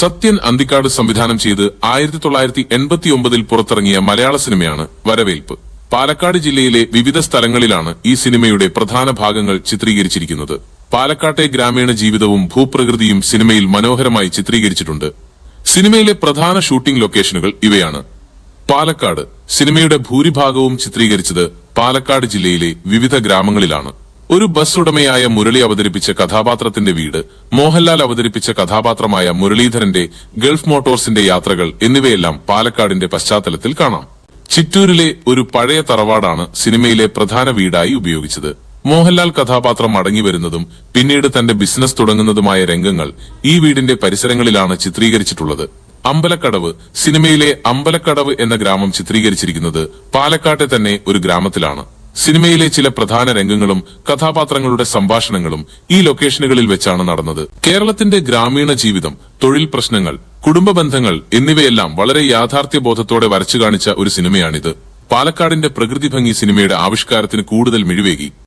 സത്യൻ അന്തിക്കാട് സംവിധാനം ചെയ്ത് ആയിരത്തി തൊള്ളായിരത്തി എൺപത്തി ഒമ്പതിൽ പുറത്തിറങ്ങിയ മലയാള സിനിമയാണ് വരവേൽപ്പ്. പാലക്കാട് ജില്ലയിലെ വിവിധ സ്ഥലങ്ങളിലാണ് ഈ സിനിമയുടെ പ്രധാന ഭാഗങ്ങൾ ചിത്രീകരിച്ചിരിക്കുന്നത്. പാലക്കാട്ടെ ഗ്രാമീണ ജീവിതവും ഭൂപ്രകൃതിയും സിനിമയിൽ മനോഹരമായി ചിത്രീകരിച്ചിട്ടുണ്ട്. സിനിമയിലെ പ്രധാന ഷൂട്ടിംഗ് ലൊക്കേഷനുകൾ ഇവയാണ്. പാലക്കാട് സിനിമയുടെ ഭൂരിഭാഗവും ചിത്രീകരിച്ചത് പാലക്കാട് ജില്ലയിലെ വിവിധ ഗ്രാമങ്ങളിലാണ്. ഒരു ബസ് ഉടമയായ മുരളി അവതരിപ്പിച്ച കഥാപാത്രത്തിന്റെ വീട് മോഹൻലാൽ അവതരിപ്പിച്ച കഥാപാത്രമായ മുരളീധരന്റെ ഗൾഫ് മോട്ടോഴ്സിന്റെ യാത്രകൾ എന്നിവയെല്ലാം പാലക്കാടിന്റെ പശ്ചാത്തലത്തിൽ കാണാം. ചിറ്റൂരിലെ ഒരു പഴയ തറവാടാണ് സിനിമയിലെ പ്രധാന വീടായി ഉപയോഗിച്ചത്. മോഹൻലാൽ കഥാപാത്രം മടങ്ങി വരുന്നതും പിന്നീട് തന്റെ ബിസിനസ് തുടങ്ങുന്നതുമായ രംഗങ്ങൾ ഈ വീടിന്റെ പരിസരങ്ങളിലാണ് ചിത്രീകരിച്ചിട്ടുള്ളത്. അമ്പലക്കടവ് സിനിമയിലെ അമ്പലക്കടവ് എന്ന ഗ്രാമം ചിത്രീകരിച്ചിരിക്കുന്നത് പാലക്കാട്ടെ തന്നെ ഒരു ഗ്രാമത്തിലാണ്. സിനിമയിലെ ചില പ്രധാന രംഗങ്ങളും കഥാപാത്രങ്ങളുടെ സംഭാഷണങ്ങളും ഈ ലൊക്കേഷനുകളിൽ വെച്ചാണ് നടന്നത്. കേരളത്തിന്റെ ഗ്രാമീണ ജീവിതം തൊഴിൽ പ്രശ്നങ്ങൾ കുടുംബ ബന്ധങ്ങൾ എന്നിവയെല്ലാം വളരെ യാഥാർത്ഥ്യബോധത്തോടെ വരച്ചു കാണിച്ച ഒരു സിനിമയാണിത്. പാലക്കാടിന്റെ പ്രകൃതി ഭംഗി സിനിമയുടെ ആവിഷ്കാരത്തിന് കൂടുതൽ മിഴിവേകി.